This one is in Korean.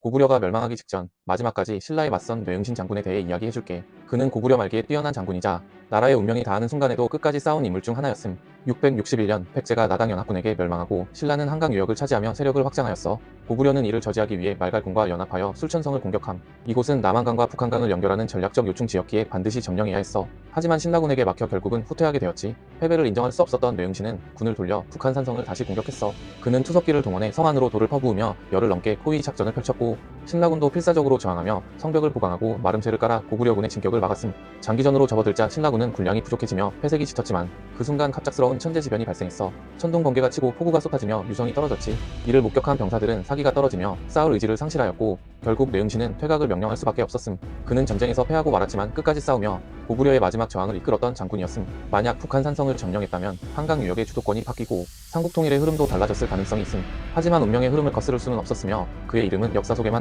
고구려가 멸망하기 직전 마지막까지 신라에 맞선 뇌응신 장군에 대해 이야기해줄게. 그는 고구려 말기에 뛰어난 장군이자 나라의 운명이 다하는 순간에도 끝까지 싸운 인물 중 하나였음. 661년 백제가 나당 연합군에게 멸망하고 신라는 한강 유역을 차지하며 세력을 확장하였어. 고구려는 이를 저지하기 위해 말갈군과 연합하여 술천성을 공격함. 이곳은 남한강과 북한강을 연결하는 전략적 요충 지역기에 반드시 점령해야 했어. 하지만 신라군에게 막혀 결국은 후퇴하게 되었지. 패배를 인정할 수 없었던 뇌응신은 군을 돌려 북한 산성을 다시 공격했어. 그는 투석기를 동원해 성 안으로 돌을 퍼부으며 열흘 넘게 포위 작전을 펼쳤고 신라군도 필사적으로 저항하며 성벽을 보강하고 마름새를 깔아 고구려군의 진격을 막았음. 장기전으로 접어들자 신라군은 군량이 부족해지며 회색이 짙었지만 그 순간 갑작스러운 천재지변이 발생했어. 천둥 번개가 치고 폭우가 쏟아지며 유성이 떨어졌지. 이를 목격한 병사들은 사기가 떨어지며 싸울 의지를 상실하였고 결국 뇌응신은 퇴각을 명령할 수밖에 없었음. 그는 전쟁에서 패하고 말았지만 끝까지 싸우며 고구려의 마지막 저항을 이끌었던 장군이었음. 만약 북한 산성을 점령했다면 한강 유역의 주도권이 바뀌고 삼국 통일의 흐름도 달라졌을 가능성이 있음. 하지만 운명의 흐름을 거스를 수는 없었으며 그의 이름은 역사 속에만